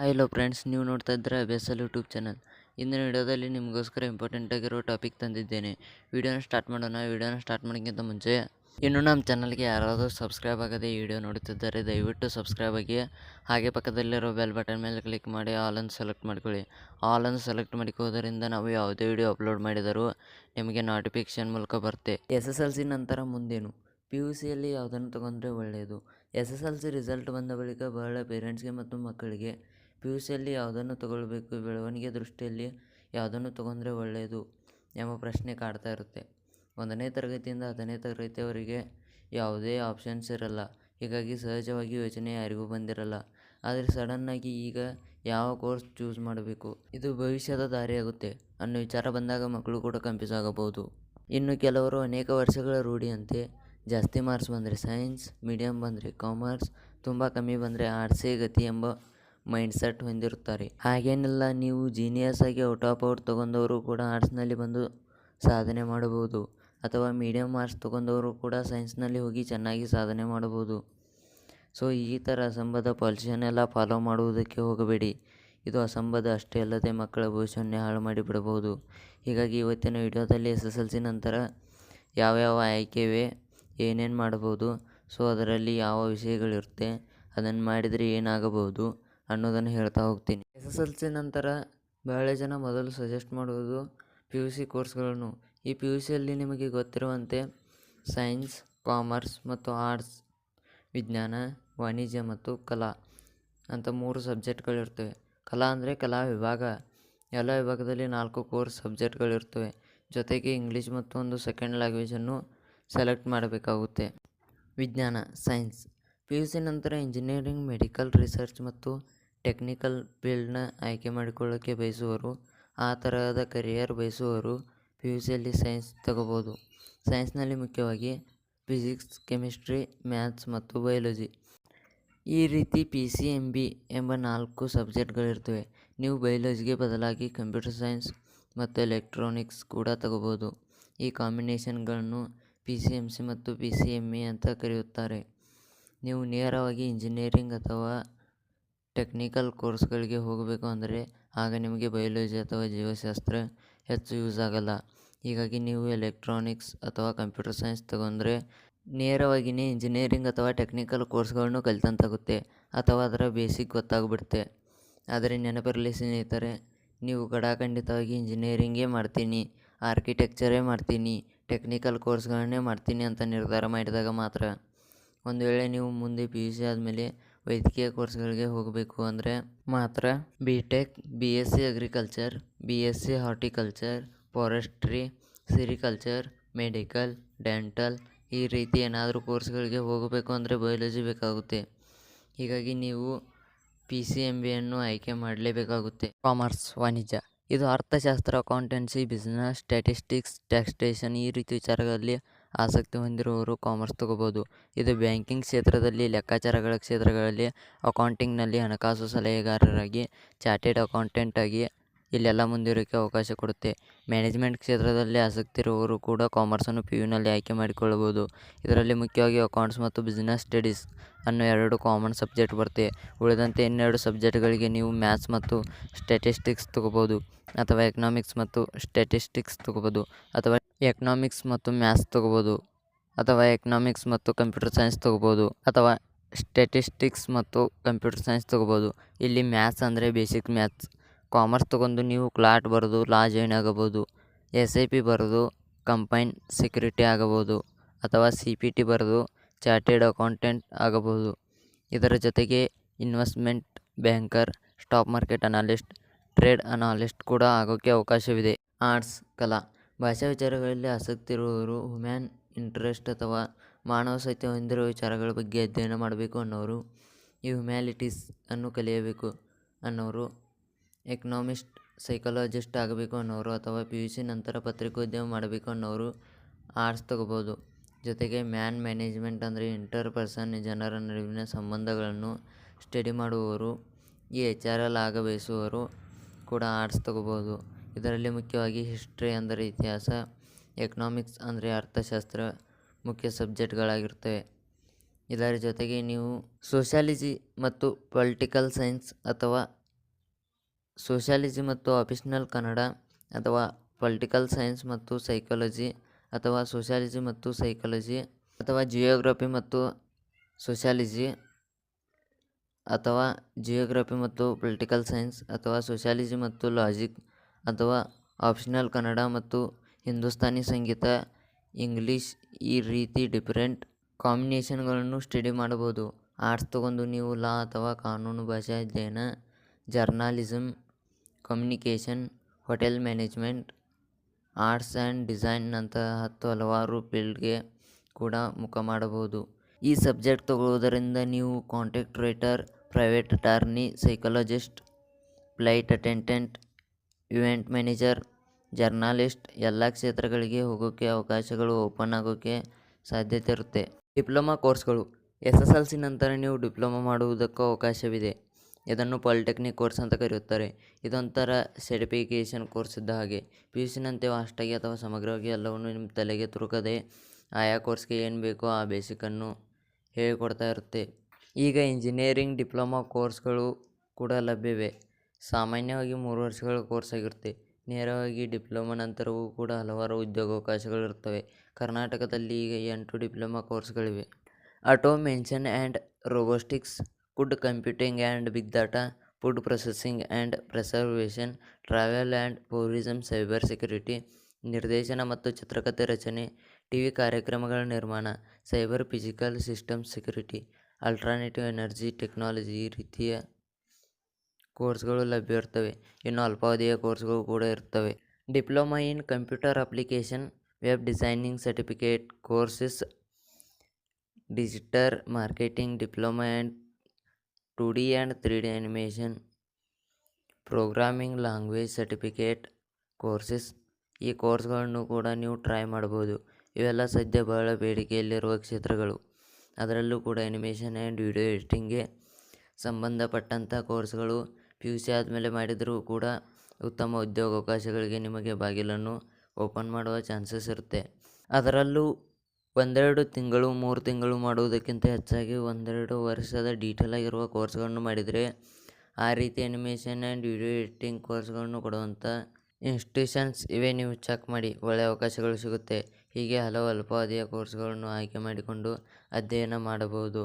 Hello friends ನೀವು ನೋಡ್ತಾ ಇದ್ದರೆ ಬೇಸಲ್ ಯೂಟ್ಯೂಬ್ ಚಾನಲ್. ಇಂದಿನ ವಿಡಿಯೋದಲ್ಲಿ ನಿಮಗೋಸ್ಕರ ಇಂಪಾರ್ಟೆಂಟ್ ಆಗಿರೋ ಟಾಪಿಕ್ ತಂದಿದ್ದೇನೆ. ವಿಡಿಯೋನ ಸ್ಟಾರ್ಟ್ ಮಾಡೋಣ. ವಿಡಿಯೋನ ಸ್ಟಾರ್ಟ್ ಮಾಡೋಕ್ಕಿಂತ ಮುಂಚೆ, ಇನ್ನು ನಮ್ಮ ಚಾನಲ್ಗೆ ಯಾರಾದರೂ ಸಬ್ಸ್ಕ್ರೈಬ್ ಆಗದೆ ವೀಡಿಯೋ ನೋಡುತ್ತಿದ್ದಾರೆ, ದಯವಿಟ್ಟು ಸಬ್ಸ್ಕ್ರೈಬ್ ಆಗಿ. ಹಾಗೆ ಪಕ್ಕದಲ್ಲಿರೋ ಬೆಲ್ ಬಟನ್ ಮೇಲೆ ಕ್ಲಿಕ್ ಮಾಡಿ ಆಲನ್ನು ಸೆಲೆಕ್ಟ್ ಮಾಡ್ಕೊಳ್ಳಿ. ಆಲನ್ನು ಸೆಲೆಕ್ಟ್ ಮಾಡಿಕೋದ್ರಿಂದ ನಾವು ಯಾವುದೇ ವಿಡಿಯೋ ಅಪ್ಲೋಡ್ ಮಾಡಿದರೂ ನಿಮಗೆ ನೋಟಿಫಿಕೇಷನ್ ಮೂಲಕ ಬರುತ್ತೆ. ಎಸ್ ಎಸ್ ಎಲ್ ಸಿ ನಂತರ ಮುಂದೇನು? ಪಿ ಯು ಸಿಯಲ್ಲಿ ಯಾವುದನ್ನು ತಗೊಂಡ್ರೆ ಒಳ್ಳೆಯದು. S S L C result ಬಂದ ಬಳಿಕ ಬಹಳ ಪೇರೆಂಟ್ಸ್ಗೆ ಮತ್ತು ಮಕ್ಕಳಿಗೆ ಪಿ ಯು ಸಿಯಲ್ಲಿ ಯಾವುದನ್ನು ತಗೊಳ್ಬೇಕು? ಬೆಳವಣಿಗೆ ದೃಷ್ಟಿಯಲ್ಲಿ ಯಾವುದನ್ನು ತಗೊಂಡ್ರೆ ಒಳ್ಳೆಯದು? ಎಂಬ ಪ್ರಶ್ನೆ ಕಾಡ್ತಾ ಇರುತ್ತೆ. ಒಂದನೇ ತರಗತಿಯಿಂದ ಹತ್ತನೇ ತರಗತಿಯವರೆಗೆ ಯಾವುದೇ ಆಪ್ಷನ್ಸ್ ಇರಲ್ಲ. ಹೀಗಾಗಿ ಸಹಜವಾಗಿ ಯೋಚನೆ ಯಾರಿಗೂ ಬಂದಿರಲ್ಲ. ಆದರೆ ಸಡನ್ನಾಗಿ ಈಗ ಯಾವ ಕೋರ್ಸ್ ಚೂಸ್ ಮಾಡಬೇಕು? ಇದು ಭವಿಷ್ಯದ ದಾರಿಯಾಗುತ್ತೆ. ಅನ್ನೋ ವಿಚಾರ ಬಂದಾಗ ಮಕ್ಕಳು ಕೂಡ ಕಂಪ್ಯೂಸ್ ಆಗಬಹುದು. ಇನ್ನು ಕೆಲವರು ಅನೇಕ ವರ್ಷಗಳ ರೂಢಿಯಂತೆ ಜಾಸ್ತಿ ಮಾರ್ಕ್ಸ್ ಬಂದರೆ ಸೈನ್ಸ್ ಮೀಡಿಯಮ್ ಬಂದರೆ ಕಾಮರ್ಸ್, ತುಂಬ ಕಮ್ಮಿ ಬಂದರೆ ಆರ್ಟ್ಸೇ ಗತಿ ಎಂಬ ಮೈಂಡ್ಸೆಟ್ ಹೊಂದಿರುತ್ತಾರೆ. ಹಾಗೇನಿಲ್ಲ, ನೀವು ಜೀನಿಯಸ್ ಆಗಿ ಔಟ್ ಆಫ್ ಔಟ್ ತೊಗೊಂಡವರು ಕೂಡ ಆರ್ಟ್ಸ್ನಲ್ಲಿ ಬಂದು ಸಾಧನೆ ಮಾಡಬಹುದು. ಅಥವಾ ಮೀಡಿಯಮ್ ಮಾರ್ಕ್ಸ್ ತೊಗೊಂಡವರು ಕೂಡ ಸೈನ್ಸ್ನಲ್ಲಿ ಹೋಗಿ ಚೆನ್ನಾಗಿ ಸಾಧನೆ ಮಾಡಬಹುದು. ಸೊ ಈ ಥರ ಅಸಂಬದ್ಧ ಪಾಲಿಸಿಯನ್ನೆಲ್ಲ ಫಾಲೋ ಮಾಡುವುದಕ್ಕೆ ಹೋಗಬೇಡಿ. ಇದು ಅಸಂಬದ್ಧ ಅಷ್ಟೇ ಅಲ್ಲದೆ ಮಕ್ಕಳ ಭವಿಷ್ಯವನ್ನೇ ಹಾಳು ಮಾಡಿಬಿಡಬಹುದು. ಹೀಗಾಗಿ ಇವತ್ತಿನ ವಿಡಿಯೋದಲ್ಲಿ ಎಸ್ ಎಸ್ ಎಲ್ ಸಿ ನಂತರ ಯಾವ್ಯಾವ ಆಯ್ಕೆವೆ, ಏನೇನು ಮಾಡಬಹುದು ಸೊ ಅದರಲ್ಲಿ ಯಾವ ವಿಷಯಗಳಿರುತ್ತೆ, ಅದನ್ನು ಮಾಡಿದರೆ ಏನಾಗಬಹುದು ಅನ್ನೋದನ್ನು ಹೇಳ್ತಾ ಹೋಗ್ತೀನಿ. ಎಸ್ ಎಸ್ ಎಲ್ ಸಿ ನಂತರ ಬಹಳ ಜನ ಮೊದಲು ಸಜೆಸ್ಟ್ ಮಾಡುವುದು ಪಿ ಯು ಸಿ ಕೋರ್ಸ್ಗಳನ್ನು ಈ ಪಿ ಯು ಸಿಯಲ್ಲಿ ನಿಮಗೆ ಗೊತ್ತಿರುವಂತೆ ಸೈನ್ಸ್ ಕಾಮರ್ಸ್ ಮತ್ತು ಆರ್ಟ್ಸ್ ವಿಜ್ಞಾನ, ವಾಣಿಜ್ಯ ಮತ್ತು ಕಲಾ ಅಂತ ಮೂರು ಸಬ್ಜೆಕ್ಟ್ಗಳಿರ್ತವೆ ಕಲಾ ಅಂದರೆ ಕಲಾ ವಿಭಾಗ. ಎಲ್ಲ ವಿಭಾಗದಲ್ಲಿ ನಾಲ್ಕು ಕೋರ್ಸ್ ಸಬ್ಜೆಕ್ಟ್ಗಳಿರ್ತವೆ ಜೊತೆಗೆ ಇಂಗ್ಲೀಷ್ ಮತ್ತು ಒಂದು ಸೆಕೆಂಡ್ ಲ್ಯಾಂಗ್ವೇಜನ್ನು ಸೆಲೆಕ್ಟ್ ಮಾಡಬೇಕಾಗುತ್ತೆ. ವಿಜ್ಞಾನ ಸೈನ್ಸ್ ಪಿ ಯು ಸಿ ನಂತರ ಇಂಜಿನಿಯರಿಂಗ್ ಮೆಡಿಕಲ್ ರಿಸರ್ಚ್ ಮತ್ತು ಟೆಕ್ನಿಕಲ್ ಫೀಲ್ಡ್ನ ಆಯ್ಕೆ ಮಾಡಿಕೊಳ್ಳೋಕ್ಕೆ ಬಯಸುವವರು, ಆ ತರಹದ ಕರಿಯರ್ ಬಯಸುವವರು ಪಿ ಯು ಸಿಯಲ್ಲಿ ಸೈನ್ಸ್ ತಗೋಬೋದು. ಸೈನ್ಸ್ನಲ್ಲಿ ಮುಖ್ಯವಾಗಿ ಫಿಸಿಕ್ಸ್ ಕೆಮಿಸ್ಟ್ರಿ ಮ್ಯಾಥ್ಸ್ ಮತ್ತು ಬಯಾಲಜಿ ಈ ರೀತಿ ಪಿ ಸಿ ಎಂ ಬಿ ಎಂಬ ನಾಲ್ಕು ಸಬ್ಜೆಕ್ಟ್ಗಳಿರ್ತವೆ ನೀವು ಬಯಾಲಜಿಗೆ ಬದಲಾಗಿ ಕಂಪ್ಯೂಟರ್ ಸೈನ್ಸ್ ಮತ್ತು ಎಲೆಕ್ಟ್ರಾನಿಕ್ಸ್ ಕೂಡ ತಗೋಬೋದು. ಈ ಕಾಂಬಿನೇಷನ್ಗಳನ್ನು ಪಿ ಸಿ ಎಂ ಸಿ ಮತ್ತು ಪಿ ಸಿ ಎಂ ಇ ಅಂತ ಕರೆಯುತ್ತಾರೆ. ನೀವು ನೇರವಾಗಿ ಇಂಜಿನಿಯರಿಂಗ್ ಅಥವಾ ಟೆಕ್ನಿಕಲ್ ಕೋರ್ಸ್ಗಳಿಗೆ ಹೋಗಬೇಕು ಅಂದರೆ ಆಗ ನಿಮಗೆ ಬಯೋಲಜಿ ಅಥವಾ ಜೀವಶಾಸ್ತ್ರ ಹೆಚ್ಚು ಯೂಸ್ ಆಗಲ್ಲ. ಹೀಗಾಗಿ ನೀವು ಎಲೆಕ್ಟ್ರಾನಿಕ್ಸ್ ಅಥವಾ ಕಂಪ್ಯೂಟರ್ ಸೈನ್ಸ್ ತಗೊಂಡ್ರೆ ನೇರವಾಗಿಯೇ ಇಂಜಿನಿಯರಿಂಗ್ ಅಥವಾ ಟೆಕ್ನಿಕಲ್ ಕೋರ್ಸ್ಗಳನ್ನು ಕಲಿತಂತಾಗುತ್ತೆ ಅಥವಾ ಅದರ ಬೇಸಿಕ್ ಗೊತ್ತಾಗ್ಬಿಡುತ್ತೆ. ಆದರೆ ನೆನಪಿರಲಿ ಸ್ನೇಹಿತರೆ, ನೀವು ಕಡಾಖಂಡಿತವಾಗಿ ಇಂಜಿನಿಯರಿಂಗೇ ಮಾಡ್ತೀನಿ ಆರ್ಕಿಟೆಕ್ಚರೇ ಮಾಡ್ತೀನಿ ಟೆಕ್ನಿಕಲ್ ಕೋರ್ಸ್ಗಳನ್ನೇ ಮಾಡ್ತೀನಿ ಅಂತ ನಿರ್ಧಾರ ಮಾಡಿದಾಗ ಮಾತ್ರ ಒಂದು ವೇಳೆ ನೀವು ಮುಂದೆ ಪಿ ಯು ಸಿ ಆದಮೇಲೆ ವೈದ್ಯಕೀಯ ಕೋರ್ಸ್ಗಳಿಗೆ ಹೋಗಬೇಕು ಅಂದರೆ ಮಾತ್ರ B tech B S C agriculture B S C horticulture forestry sericulture medical dental ಈ ರೀತಿ ಏನಾದರೂ ಕೋರ್ಸ್ಗಳಿಗೆ ಹೋಗಬೇಕು ಅಂದರೆ ಬಯಾಲಜಿ ಬೇಕಾಗುತ್ತೆ. ಹೀಗಾಗಿ ನೀವು ಪಿ ಸಿ ಎಂ ಬಿಯನ್ನು ಆಯ್ಕೆ ಮಾಡಲೇಬೇಕಾಗುತ್ತೆ. ಕಾಮರ್ಸ್ ವಾಣಿಜ್ಯ. ಇದು ಅರ್ಥಶಾಸ್ತ್ರ ಅಕೌಂಟೆನ್ಸಿ ಬಿಸ್ನೆಸ್ ಸ್ಟ್ಯಾಟಿಸ್ಟಿಕ್ಸ್ ಟ್ಯಾಕ್ಸ್ಟೇಷನ್ ಈ ರೀತಿ ವಿಚಾರಗಳಲ್ಲಿ ಆಸಕ್ತಿ ಹೊಂದಿರುವವರು ಕಾಮರ್ಸ್ ತಗೋಬೋದು. ಇದು ಬ್ಯಾಂಕಿಂಗ್ ಕ್ಷೇತ್ರದಲ್ಲಿ, ಲೆಕ್ಕಾಚಾರಗಳ ಕ್ಷೇತ್ರಗಳಲ್ಲಿ ಅಕೌಂಟಿಂಗ್ನಲ್ಲಿ ಹಣಕಾಸು ಸಲಹೆಗಾರರಾಗಿ ಚಾರ್ಟೆಡ್ ಅಕೌಂಟೆಂಟ್ ಆಗಿ ಇಲ್ಲೆಲ್ಲ ಮುಂದುವರಿಕೆ ಅವಕಾಶ ಕೊಡುತ್ತೆ. ಮ್ಯಾನೇಜ್ಮೆಂಟ್ ಕ್ಷೇತ್ರದಲ್ಲಿ ಆಸಕ್ತಿ ಇರುವವರು ಕೂಡ ಕಾಮರ್ಸನ್ನು ಪಿ ಯುನಲ್ಲಿ ಆಯ್ಕೆ ಮಾಡಿಕೊಳ್ಳಬಹುದು. ಇದರಲ್ಲಿ ಮುಖ್ಯವಾಗಿ ಅಕೌಂಟ್ಸ್ ಮತ್ತು ಬಿಸ್ನೆಸ್ ಸ್ಟಡೀಸ್ ಅನ್ನೋ ಎರಡು ಕಾಮನ್ ಸಬ್ಜೆಕ್ಟ್ ಬರುತ್ತೆ. ಉಳಿದಂತೆ ಇನ್ನೆರಡು ಸಬ್ಜೆಕ್ಟ್ಗಳಿಗೆ ನೀವು ಮ್ಯಾಥ್ಸ್ ಮತ್ತು ಸ್ಟ್ಯಾಟಿಸ್ಟಿಕ್ಸ್ ತಗೋಬೋದು ಅಥವಾ ಎಕನಾಮಿಕ್ಸ್ ಮತ್ತು ಸ್ಟ್ಯಾಟಿಸ್ಟಿಕ್ಸ್ ತಗೋಬೋದು ಅಥವಾ ಎಕನಾಮಿಕ್ಸ್ ಮತ್ತು ಮ್ಯಾಥ್ಸ್ ತಗೋಬೋದು, ಅಥವಾ ಎಕನಾಮಿಕ್ಸ್ ಮತ್ತು ಕಂಪ್ಯೂಟರ್ ಸೈನ್ಸ್ ತಗೋಬೋದು, ಅಥವಾ ಸ್ಟ್ಯಾಟಿಸ್ಟಿಕ್ಸ್ ಮತ್ತು ಕಂಪ್ಯೂಟರ್ ಸೈನ್ಸ್ ತೊಗೋಬೋದು. ಇಲ್ಲಿ ಮ್ಯಾಥ್ಸ್ ಅಂದರೆ ಬೇಸಿಕ್ ಮ್ಯಾಥ್ಸ್ ಕಾಮರ್ಸ್ ತೊಗೊಂಡು ನೀವು ಕ್ಲಾಟ್ ಬರೆದು ಲಾ ಜಾಯ್ನ್ ಆಗಬೋದು. ಎಸ್ ಐ ಪಿ ಬರೆದು ಕಂಪೈನ್ ಸೆಕ್ಯೂರಿಟಿ ಆಗಬೋದು, ಅಥವಾ ಸಿ ಪಿ ಟಿ ಬರೆದು ಚಾರ್ಟೆಡ್ ಅಕೌಂಟೆಂಟ್ ಆಗಬಹುದು ಇದರ ಜೊತೆಗೆ investment banker stock market analyst trade analyst ಕೂಡ ಆಗೋಕ್ಕೆ ಅವಕಾಶವಿದೆ. ಆರ್ಟ್ಸ್ ಕಲಾ. ಭಾಷಾ ವಿಚಾರಗಳಲ್ಲಿ ಆಸಕ್ತಿ ಇರುವವರು ಹುಮ್ಯಾನ್ ಇಂಟ್ರೆಸ್ಟ್ ಅಥವಾ ಮಾನವ ಸಾಹಿತ್ಯ ಹೊಂದಿರುವ ವಿಚಾರಗಳ ಬಗ್ಗೆ ಅಧ್ಯಯನ ಮಾಡಬೇಕು ಅನ್ನೋರು. ಈ ಹ್ಯುಮ್ಯಾಲಿಟೀಸ್ ಅನ್ನು ಕಲಿಯಬೇಕು ಅನ್ನೋರು. ಎಕನಾಮಿಸ್ಟ್ ಸೈಕಾಲಜಿಸ್ಟ್ ಆಗಬೇಕು ಅನ್ನೋರು ಅಥವಾ ಪಿ ಯು ಸಿ ನಂತರ ಪತ್ರಿಕೋದ್ಯಮ ಮಾಡಬೇಕು ಅನ್ನೋರು ಆರ್ಟ್ಸ್ ತಗೋಬೋದು. ಜೊತೆಗೆ ಮ್ಯಾನ್ ಮ್ಯಾನೇಜ್ಮೆಂಟ್ ಅಂದರೆ ಇಂಟರ್ ಪರ್ಸನ್ ಜನರ ನಡುವಿನ ಸಂಬಂಧಗಳನ್ನು ಸ್ಟಡಿ ಮಾಡುವವರು, ಈ ಎಚ್ ಆರ್ ಎಲ್ ಆಗ ಬಯಸುವವರು ಕೂಡ ಆರ್ಟ್ಸ್ ತಗೋಬೋದು. ಇದರಲ್ಲಿ ಮುಖ್ಯವಾಗಿ ಹಿಸ್ಟ್ರಿ ಅಂದರೆ ಇತಿಹಾಸ ಎಕನಾಮಿಕ್ಸ್ ಅಂದರೆ ಅರ್ಥಶಾಸ್ತ್ರ ಮುಖ್ಯ ಸಬ್ಜೆಕ್ಟ್ಗಳಾಗಿರ್ತವೆ ಇದರ ಜೊತೆಗೆ ನೀವು ಸೋಷಾಲಜಿ ಮತ್ತು ಪೊಲಿಟಿಕಲ್ ಸೈನ್ಸ್ ಅಥವಾ ಸೋಷಿಯಾಲಜಿ ಮತ್ತು ಆಪ್ಷನಲ್ ಕನ್ನಡ ಅಥವಾ ಪೊಲಿಟಿಕಲ್ ಸೈನ್ಸ್ ಮತ್ತು ಸೈಕಾಲಜಿ ಅಥವಾ ಸೋಷಿಯಾಲಜಿ ಮತ್ತು ಸೈಕಾಲಜಿ ಅಥವಾ ಜಿಯೋಗ್ರಫಿ ಮತ್ತು ಸೋಷಿಯಾಲಜಿ ಅಥವಾ ಜಿಯೋಗ್ರಫಿ ಮತ್ತು ಪೊಲಿಟಿಕಲ್ ಸೈನ್ಸ್ ಅಥವಾ ಸೋಷಿಯಾಲಜಿ ಮತ್ತು ಲಾಜಿಕ್ ಅಥವಾ ಆಪ್ಷನಲ್ ಕನ್ನಡ ಮತ್ತು ಹಿಂದೂಸ್ತಾನಿ ಸಂಗೀತ ಇಂಗ್ಲೀಷ್ ಈ ರೀತಿ ಡಿಫರೆಂಟ್ ಕಾಂಬಿನೇಷನ್ಗಳನ್ನು ಸ್ಟಡಿ ಮಾಡಬಹುದು. ಆರ್ಟ್ಸ್ ತಗೊಂಡು ನೀವು ಲಾ ಅಥವಾ ಕಾನೂನು ಭಾಷಾ ಅಧ್ಯಯನ journalism communication hotel management arts and ಡಿಸೈನ್ನಂತಹ ಹತ್ತು ಹಲವಾರು ಫೀಲ್ಡ್ಗೆ ಕೂಡ ಮುಖ ಮಾಡಬಹುದು. ಈ ಸಬ್ಜೆಕ್ಟ್ ತಗೊಳ್ಳೋದರಿಂದ ನೀವು contact writer private attorney psychologist flight attendant event manager, journalist ಎಲ್ಲ ಕ್ಷೇತ್ರಗಳಿಗೆ ಹೋಗೋಕ್ಕೆ ಅವಕಾಶಗಳು ಓಪನ್ ಆಗೋಕ್ಕೆ ಸಾಧ್ಯತೆ ಇರುತ್ತೆ. ಡಿಪ್ಲೊಮಾ ಕೋರ್ಸ್ಗಳು. ಎಸ್ ಎಸ್ ಎಲ್ ಸಿ ನಂತರ ನೀವು ಡಿಪ್ಲೊಮಾ ಮಾಡುವುದಕ್ಕೂ ಅವಕಾಶವಿದೆ. ಇದನ್ನು ಪಾಲಿಟೆಕ್ನಿಕ್ ಕೋರ್ಸ್ ಅಂತ ಕರೆಯುತ್ತಾರೆ. ಇದೊಂಥರ ಸರ್ಟಿಫಿಕೇಷನ್ ಕೋರ್ಸ್ ಇದ್ದ ಹಾಗೆ. ಪಿ ಯು ಸಿನಂತೆ ವಾಸ್ಟಾಗಿ ಅಥವಾ ಸಮಗ್ರವಾಗಿ ಎಲ್ಲವನ್ನು ನಿಮ್ಮ ತಲೆಗೆ ತುರುಕದೆ ಆಯಾ ಕೋರ್ಸ್ಗೆ ಏನು ಬೇಕೋ ಆ ಬೇಸಿಕನ್ನು ಹೇಳಿಕೊಡ್ತಾ ಇರುತ್ತೆ. ಈಗ ಇಂಜಿನಿಯರಿಂಗ್ ಡಿಪ್ಲೊಮಾ ಕೋರ್ಸ್ಗಳು ಕೂಡ ಲಭ್ಯವಿವೆ ಸಾಮಾನ್ಯವಾಗಿ ಮೂರು ವರ್ಷಗಳ ಕೋರ್ಸ್ ಆಗಿರುತ್ತೆ. ನೇರವಾಗಿ ಡಿಪ್ಲೊಮಾ ನಂತರವೂ ಕೂಡ ಹಲವಾರು ಉದ್ಯೋಗಾವಕಾಶಗಳಿರ್ತವೆ ಕರ್ನಾಟಕದಲ್ಲಿ ಈಗ ಎಂಟು diploma ಕೋರ್ಸ್ಗಳಿವೆ. Automation and robotics food computing and big data food processing and preservation travel and tourism cyber security ನಿರ್ದೇಶನ ಮತ್ತು ಚಿತ್ರಕಥೆ ರಚನೆ ಟಿ ವಿ ಕಾರ್ಯಕ್ರಮಗಳ ನಿರ್ಮಾಣ cyber physical system security alternative energy technology ಈ ರೀತಿಯ ಕೋರ್ಸ್ಗಳು ಲಭ್ಯ ಇರ್ತವೆ ಇನ್ನು ಅಲ್ಪಾವಧಿಯ ಕೋರ್ಸ್ಗಳು ಕೂಡ ಇರ್ತವೆ. Diploma in computer application, web designing certificate, courses, digital marketing, diploma and two D and three D animation programming, language certificate, courses. ಈ ಕೋರ್ಸ್ಗಳನ್ನು ಕೂಡ ನೀವು ಟ್ರೈ ಮಾಡ್ಬೋದು. ಇವೆಲ್ಲ ಸದ್ಯ ಬಹಳ ಬೇಡಿಕೆಯಲ್ಲಿರುವ ಕ್ಷೇತ್ರಗಳು. ಅದರಲ್ಲೂ ಕೂಡ ಆ್ಯನಿಮೇಷನ್ ಆ್ಯಂಡ್ ವಿಡಿಯೋ ಎಡಿಟಿಂಗ್ಗೆ ಸಂಬಂಧಪಟ್ಟಂಥ ಕೋರ್ಸ್ಗಳು ಪಿ ಯು ಸಿ ಆದಮೇಲೆ ಮಾಡಿದರೂ ಕೂಡ ಉತ್ತಮ ಉದ್ಯೋಗಾವಕಾಶಗಳಿಗೆ ನಿಮಗೆ ಬಾಗಿಲನ್ನು ಓಪನ್ ಮಾಡುವ ಚಾನ್ಸಸ್ ಇರುತ್ತೆ. ಅದರಲ್ಲೂ ಒಂದೆರಡು ತಿಂಗಳು, ಮೂರು ತಿಂಗಳು ಮಾಡುವುದಕ್ಕಿಂತ ಹೆಚ್ಚಾಗಿ ಒಂದೆರಡು ವರ್ಷದ ಡೀಟೇಲ್ ಆಗಿರುವ ಕೋರ್ಸ್ಗಳನ್ನು ಮಾಡಿದರೆ ಆ ರೀತಿ ಅನಿಮೇಷನ್ ಆ್ಯಂಡ್ ವಿಡಿಯೋ ಎಡಿಟಿಂಗ್ ಕೋರ್ಸ್ಗಳನ್ನು ಕೊಡುವಂಥ ಇನ್ಸ್ಟಿಟ್ಯೂಷನ್ಸ್ ಇವೆ. ನೀವು ಚೆಕ್ ಮಾಡಿ ಒಳ್ಳೆಯ ಅವಕಾಶಗಳು ಸಿಗುತ್ತೆ. ಹೀಗೆ ಹಲವು ಅಲ್ಪಾವಧಿಯ ಕೋರ್ಸ್ಗಳನ್ನು ಆಯ್ಕೆ ಮಾಡಿಕೊಂಡು ಅಧ್ಯಯನ ಮಾಡಬಹುದು.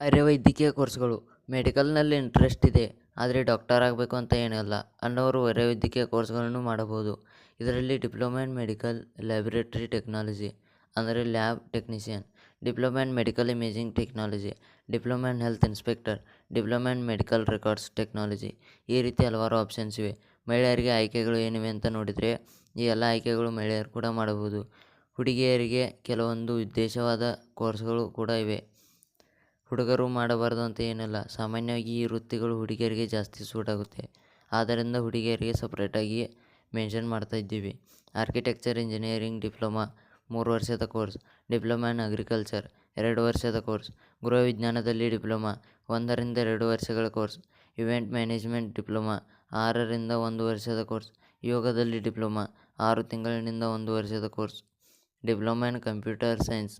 ಅರೆವೈದ್ಯಕೀಯ ಕೋರ್ಸ್ಗಳು ಮೆಡಿಕಲ್ನಲ್ಲಿ ಇಂಟ್ರೆಸ್ಟ್ ಇದೆ, ಆದರೆ ಡಾಕ್ಟರ್ ಆಗಬೇಕು ಅಂತ ಏನಿಲ್ಲ. ಅನ್ನೋರು ವೈದ್ಯಕೀಯ ಕೋರ್ಸ್ಗಳನ್ನು ಮಾಡಬಹುದು. ಇದರಲ್ಲಿ diploma in medical laboratory technology, ಅಂದರೆ lab technician, diploma in medical imaging technology, diploma in health inspector, diploma in medical records technology, ಈ ರೀತಿ ಹಲವಾರು ಆಪ್ಷನ್ಸ್ ಇವೆ. ಮಹಿಳೆಯರಿಗೆ ಆಯ್ಕೆಗಳು ಏನಿವೆ ಅಂತ ನೋಡಿದರೆ, ಈ ಎಲ್ಲ ಆಯ್ಕೆಗಳು ಮಹಿಳೆಯರು ಕೂಡ ಮಾಡಬಹುದು. ಹುಡುಗಿಯರಿಗೆ ಕೆಲವೊಂದು ಉದ್ದೇಶವಾದ ಕೋರ್ಸ್ಗಳು ಕೂಡ ಇವೆ. ಹುಡುಗರು ಮಾಡಬಾರ್ದು ಅಂತ ಏನಿಲ್ಲ. ಸಾಮಾನ್ಯವಾಗಿ ಈ ವೃತ್ತಿಗಳು ಹುಡುಗಿಯರಿಗೆ ಜಾಸ್ತಿ ಸೂಟ್ ಆಗುತ್ತೆ. ಆದ್ದರಿಂದ ಹುಡುಗಿಯರಿಗೆ ಸಪ್ರೇಟಾಗಿ ಮೆನ್ಷನ್ ಮಾಡ್ತಾ ಇದ್ದೀವಿ. ಆರ್ಕಿಟೆಕ್ಚರ್ ಇಂಜಿನಿಯರಿಂಗ್ ಡಿಪ್ಲೊಮಾ ಮೂರು ವರ್ಷದ ಕೋರ್ಸ್ ಡಿಪ್ಲೊಮಾ ಇನ್ ಅಗ್ರಿಕಲ್ಚರ್ ಎರಡು ವರ್ಷದ ಕೋರ್ಸ್ ಗೃಹ ವಿಜ್ಞಾನದಲ್ಲಿ ಡಿಪ್ಲೊಮಾ ಒಂದರಿಂದ ಎರಡು ವರ್ಷಗಳ ಕೋರ್ಸ್ ಇವೆಂಟ್ ಮ್ಯಾನೇಜ್ಮೆಂಟ್ ಡಿಪ್ಲೊಮಾ ಆರರಿಂದ ಒಂದು ವರ್ಷದ ಕೋರ್ಸ್ ಯೋಗದಲ್ಲಿ ಡಿಪ್ಲೊಮಾ ಆರು ತಿಂಗಳಿನಿಂದ ಒಂದು ವರ್ಷದ course diploma in computer science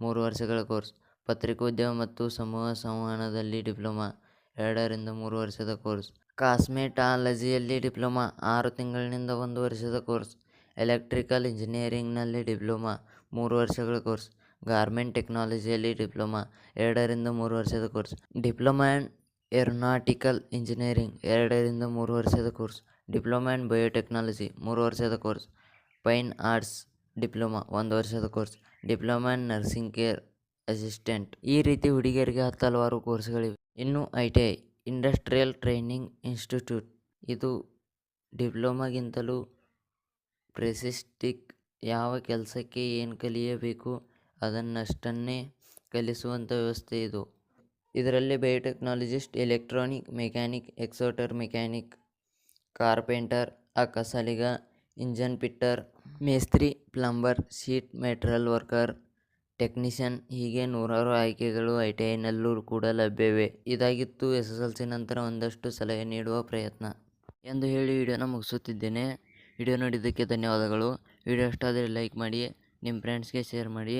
ಮೂರು ವರ್ಷಗಳ ಕೋರ್ಸ್ ಪತ್ರಿಕೋದ್ಯಮ ಮತ್ತು ಸಮೂಹ ಸಂವಹನದಲ್ಲಿ ಡಿಪ್ಲೊಮಾ, ಎರಡರಿಂದ ಮೂರು ವರ್ಷದ ಕೋರ್ಸ್. ಕಾಸ್ಮೆಟಾಲಜಿಯಲ್ಲಿ ಡಿಪ್ಲೊಮಾ, ಆರು ತಿಂಗಳಿನಿಂದ ಒಂದು ವರ್ಷದ ಕೋರ್ಸ್. ಎಲೆಕ್ಟ್ರಿಕಲ್ ಇಂಜಿನಿಯರಿಂಗ್ನಲ್ಲಿ ಡಿಪ್ಲೊಮಾ, ಮೂರು ವರ್ಷಗಳ ಕೋರ್ಸ್. ಗಾರ್ಮೆಂಟ್ ಟೆಕ್ನಾಲಜಿಯಲ್ಲಿ ಡಿಪ್ಲೊಮಾ, ಎರಡರಿಂದ ಮೂರು ವರ್ಷದ course. Diploma and aeronautical engineering, ಎರಡರಿಂದ ಮೂರು ವರ್ಷದ ಕೋರ್ಸ್. ಡಿಪ್ಲೊಮಾ ಆ್ಯಂಡ್ ಬಯೋಟೆಕ್ನಾಲಜಿ, ಮೂರು ವರ್ಷದ ಕೋರ್ಸ್. ಫೈನ್ ಆರ್ಟ್ಸ್ ಡಿಪ್ಲೊಮಾ, ಒಂದು ವರ್ಷದ course. Diploma and nursing care assistant. ಈ ರೀತಿ ಹುಡುಗಿಯರಿಗೆ ಹತ್ತು ಹಲವಾರು ಕೋರ್ಸ್ಗಳಿವೆ. ಇನ್ನು I T I, industrial training institute. ಇದು ಡಿಪ್ಲೊಮಾಗಿಂತಲೂ ಪ್ರೆಸಿಸ್ಟಿಕ್ ಯಾವ ಕೆಲಸಕ್ಕೆ ಏನು ಕಲಿಯಬೇಕು ಅದನ್ನಷ್ಟನ್ನೇ ಕಲಿಸುವಂಥ ವ್ಯವಸ್ಥೆ ಇದು. ಇದರಲ್ಲಿ ಬಯೋಟೆಕ್ನಾಲಜಿಸ್ಟ್, ಎಲೆಕ್ಟ್ರಾನಿಕ್ ಮೆಕ್ಯಾನಿಕ್, ಎಕ್ಸೋಟರ್ ಮೆಕ್ಯಾನಿಕ್, ಕಾರ್ಪೆಂಟರ್, ಅಕ್ಕಸಾಲಿಗ, ಇಂಜನ್ ಪಿಟ್ಟರ್ ಮೇಸ್ತ್ರಿ, plumber, sheet metal worker technician ಹೀಗೆ ನೂರಾರು ಆಯ್ಕೆಗಳು ಐ ಟಿ ಐನಲ್ಲೂ ಕೂಡ ಲಭ್ಯವೇ. ಇದಾಗಿತ್ತು ಎಸ್ ಎಸ್ ಎಲ್ ಸಿ ನಂತರ ಒಂದಷ್ಟು ಸಲಹೆ ನೀಡುವ ಪ್ರಯತ್ನ. ಎಂದು ಹೇಳಿ ವಿಡಿಯೋನ ಮುಗಿಸುತ್ತಿದ್ದೇನೆ. ವಿಡಿಯೋ ನೋಡಿದ್ದಕ್ಕೆ ಧನ್ಯವಾದಗಳು. ವಿಡಿಯೋ ಇಷ್ಟ ಲೈಕ್ ಮಾಡಿ ನಿಮ್ಮ ಫ್ರೆಂಡ್ಸ್ಗೆ ಶೇರ್ ಮಾಡಿ.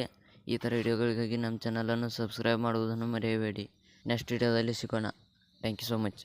ಈ ಥರ ವಿಡಿಯೋಗಳಿಗಾಗಿ ನಮ್ಮ ಚಾನಲನ್ನು ಸಬ್ಸ್ಕ್ರೈಬ್ ಮಾಡುವುದನ್ನು ಮರೆಯಬೇಡಿ. ನೆಕ್ಸ್ಟ್ ವಿಡಿಯೋದಲ್ಲಿ ಸಿಗೋಣ. Thank you so much.